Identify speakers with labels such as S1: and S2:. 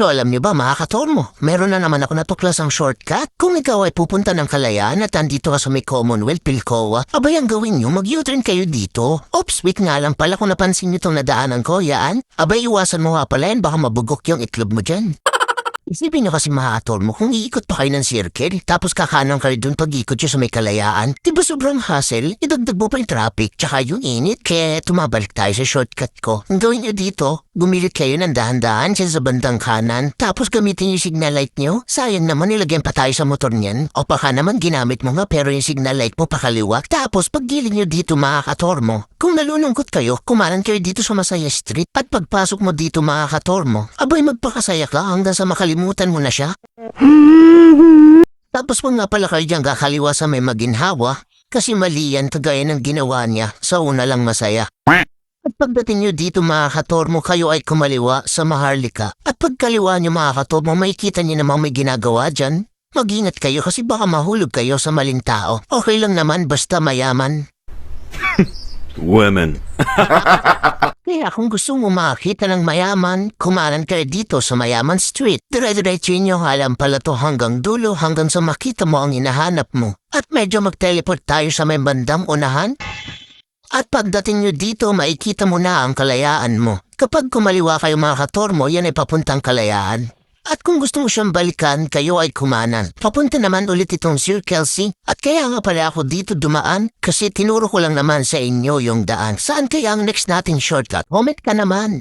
S1: So alam niyo ba mga katormo, meron na naman ako natuklasang shortcut. Kung ikaw ay pupunta ng kalayaan at andito ka sa may Commonwealth, Pilcoa, abay ang gawin niyo, mag-U-turn kayo dito. Oops, wait nga lang pala kung napansin niyo itong nadaanan ko, yaan. Abay iwasan mo nga pala yan, baka mabugok yung itlog mo dyan. Isipin niyo kasi mga katormo, kung iikot pa kayo ng circle, tapos kakanan kayo dun pag ikot nyo sa may kalayaan, di ba sobrang hassle? Idagdag mo pa yung traffic, tsaka yung init, kaya tumabalik tayo sa shortcut ko. Ang gawin nyo dito, gumilit kayo ng dahan-dahan siya sa bandang kanan, tapos gamitin yung signal light nyo. Sayang naman nilagyan pa tayo sa motor niyan. O baka naman ginamit mo nga pero yung signal light mo pakaliwa. Tapos paggiling nyo dito mga katormo, kung nalulungkot kayo, kumanan kayo dito sa Masaya Street at pagpasok mo dito mga katormo, abay magpakasaya ka hanggang sa makalimutan mo na siya. Tapos pag nga pala kayo dyan kakaliwa sa may maginhawa, kasi mali yan kagaya ng ginawa niya sa una lang masaya. At pagdating nyo dito mga katormo, kayo ay kumaliwa sa Maharlika. At pagkaliwa nyo mga katormo, makikita nyo namang may ginagawa dyan. Mag-ingat kayo kasi baka mahulog kayo sa maling tao. Okay lang naman basta mayaman.
S2: Women.
S1: Kaya kung gusto mo makakita ng mayaman, kumanan kayo dito sa Mayaman Street. Dire-diretso nyo alam pala to hanggang dulo hanggang sa makita mo ang hinahanap mo. At medyo mag-teleport tayo sa may bandang unahan. At pagdating nyo dito, makikita mo na ang kalayaan mo. Kapag kumaliwa kayo mga katormo, yan ay papuntang kalayaan. At kung gusto mo siyang balikan, kayo ay kumanan. Papunta naman ulit itong Sir Kelsey. At kaya nga pala ako dito dumaan kasi tinuro ko lang naman sa inyo yung daan. Saan kaya ang next nating shortcut? Comment ka naman.